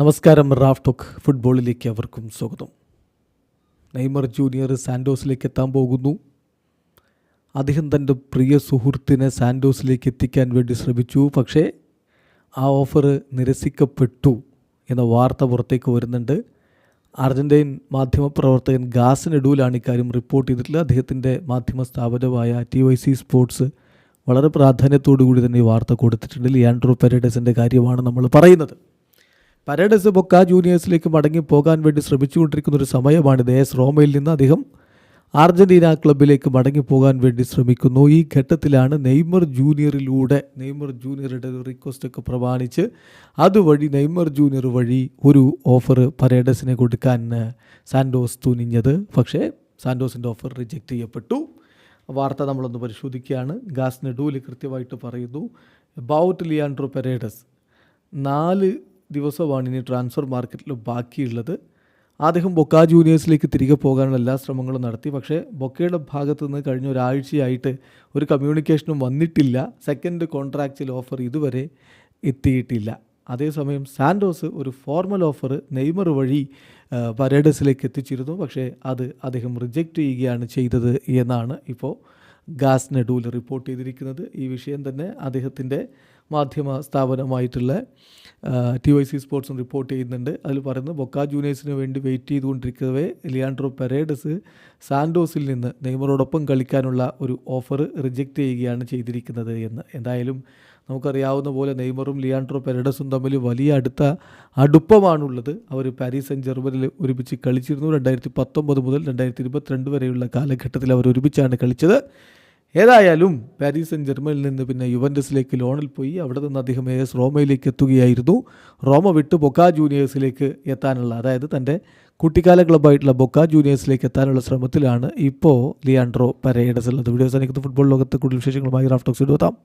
നമസ്കാരം Raf talk ഫുട്ബോളിലേക്ക് അവർക്കും സ്വാഗതം. നെയ്മർ ജൂനിയർ സാൻഡോസിലേക്ക് എത്താൻ പോകുന്നു. അദ്ദേഹം തന്റെ പ്രിയ സുഹൃത്തിനെ സാൻഡോസിലേക്ക് എത്തിക്കാൻ വേണ്ടി ശ്രമിച്ചു. പക്ഷേ ആ ഓഫർ നിരസിക്കപ്പെട്ടു എന്ന വാർത്ത പുറത്തേക്ക് വരുന്നുണ്ട്. അർജന്റൈൻ മാധ്യമപ്രവർത്തകൻ ഗാസിനെഡൂലാണ് ഇക്കാര്യം റിപ്പോർട്ട് ചെയ്തിട്ടുള്ളത്. അദ്ദേഹത്തിന്റെ മാധ്യമ സ്ഥാപനമായ ടി വൈ സി സ്പോർട്സ് വളരെ പ്രാധാന്യത്തോടു കൂടി തന്നെ ഈ വാർത്ത കൊടുത്തിട്ടുണ്ട്. ലിയാൻഡ്രോ പെരഡസിന്റെ കാര്യമാണ് നമ്മൾ പറയുന്നത്. പരഡസ് ബൊക്ക ജൂനിയേഴ്സിലേക്ക് മടങ്ങി പോകാൻ വേണ്ടി ശ്രമിച്ചുകൊണ്ടിരിക്കുന്ന ഒരു സമയമാണിത്. എസ് റോമയിൽ നിന്ന് അദ്ദേഹം അർജന്റീന ക്ലബിലേക്ക് മടങ്ങി പോകാൻ വേണ്ടി ശ്രമിക്കുന്നു. ഈ ഘട്ടത്തിലാണ് നെയ്മർ ജൂനിയറിലൂടെ നെയ്മർ ജൂനിയറുടെ റിക്വസ്റ്റ് ഒക്കെ പ്രമാണിച്ച് അതുവഴി നെയ്മർ ജൂനിയർ വഴി ഒരു ഓഫർ പരേഡസിനെ കൊടുക്കാൻ സാൻഡോസ് തുനിഞ്ഞത്. പക്ഷേ സാൻഡോസിന്റെ ഓഫർ റിജക്റ്റ് ചെയ്യപ്പെട്ടു. വാർത്ത നമ്മളൊന്ന് പരിശോധിക്കുകയാണ്. ഗാസ് നെഡൂൽ കൃത്യമായിട്ട് പറയുന്നു. ബൗട്ട് ലിയാൻഡ്രോ പെരേഡസ് നാല് ദിവസമാണ് ഇനി ട്രാൻസ്ഫർ മാർക്കറ്റിൽ ബാക്കിയുള്ളത്. അദ്ദേഹം ബൊക്ക ജൂനിയേഴ്സിലേക്ക് തിരികെ പോകാനുള്ള എല്ലാ ശ്രമങ്ങളും നടത്തി. പക്ഷേ ബൊക്കയുടെ ഭാഗത്തു നിന്ന് കഴിഞ്ഞ ഒരാഴ്ചയായിട്ട് ഒരു കമ്മ്യൂണിക്കേഷനും വന്നിട്ടില്ല. സെക്കൻഡ് കോൺട്രാക്റ്റിൽ ഓഫർ ഇതുവരെ എത്തിയിട്ടില്ല. അതേസമയം സാൻഡോസ് ഒരു ഫോർമൽ ഓഫർ നെയ്മർ വഴി പരേഡസിലേക്ക് എത്തിച്ചിരുന്നു. പക്ഷേ അത് അദ്ദേഹം റിജക്റ്റ് ചെയ്യുകയാണ് ചെയ്തത് എന്നാണ് ഇപ്പോൾ ഗാസ് നെഡൂൽ റിപ്പോർട്ട് ചെയ്തിരിക്കുന്നത്. ഈ വിഷയം തന്നെ അദ്ദേഹത്തിന്റെ മാധ്യമ സ്ഥാപനമായിട്ടുള്ള ടി വൈ സി സ്പോർട്സും റിപ്പോർട്ട് ചെയ്യുന്നുണ്ട്. അതിൽ പറയുന്നത് ബൊക്ക ജൂനിയേഴ്സിന് വേണ്ടി വെയിറ്റ് ചെയ്തുകൊണ്ടിരിക്കവേ ലിയാൻഡ്രോ പെരേഡസ് സാൻഡോസിൽ നിന്ന് നെയ്മറോടൊപ്പം കളിക്കാനുള്ള ഒരു ഓഫർ റിജക്റ്റ് ചെയ്യുകയാണ് ചെയ്തിരിക്കുന്നത് എന്ന്. എന്തായാലും നമുക്കറിയാവുന്ന പോലെ നെയ്മറും ലിയാൻഡ്രോ പെരഡസും തമ്മിൽ വലിയ അടുത്ത അടുപ്പമാണുള്ളത്. അവർ പാരീസ് സെൻ ജർമ്മനിൽ ഒരുമിച്ച് കളിച്ചിരുന്നു. രണ്ടായിരത്തി പത്തൊമ്പത് മുതൽ രണ്ടായിരത്തി ഇരുപത്തിരണ്ട് വരെയുള്ള കാലഘട്ടത്തിൽ അവർ ഒരുമിച്ചാണ് കളിച്ചത്. ഏതായാലും പാരീസ് സെൻ ജർമ്മനിൽ നിന്ന് പിന്നെ യുവൻഡസിലേക്ക് ലോണിൽ പോയി അവിടെ നിന്ന് അദ്ദേഹം എ എസ് റോമയിലേക്ക് എത്തുകയായിരുന്നു. റോമ വിട്ട് ബൊക്ക ജൂനിയേഴ്സിലേക്ക് എത്താനുള്ള അതായത് തന്റെ കുട്ടിക്കാല ക്ലബ്ബായിട്ടുള്ള ബൊക്ക ജൂനിയേഴ്സിലേക്ക് എത്താനുള്ള ശ്രമത്തിലാണ് ഇപ്പോൾ ലിയാൻഡ്രോ പരേഡസ് ഉള്ളത്. വീഡിയോസ് എനിക്ക് ഫുട്ബോൾ ലോകത്തെ കൂടുതൽ വിശേഷങ്ങളുമായി റാഫ്റ്റോക്സ് എടുത്താം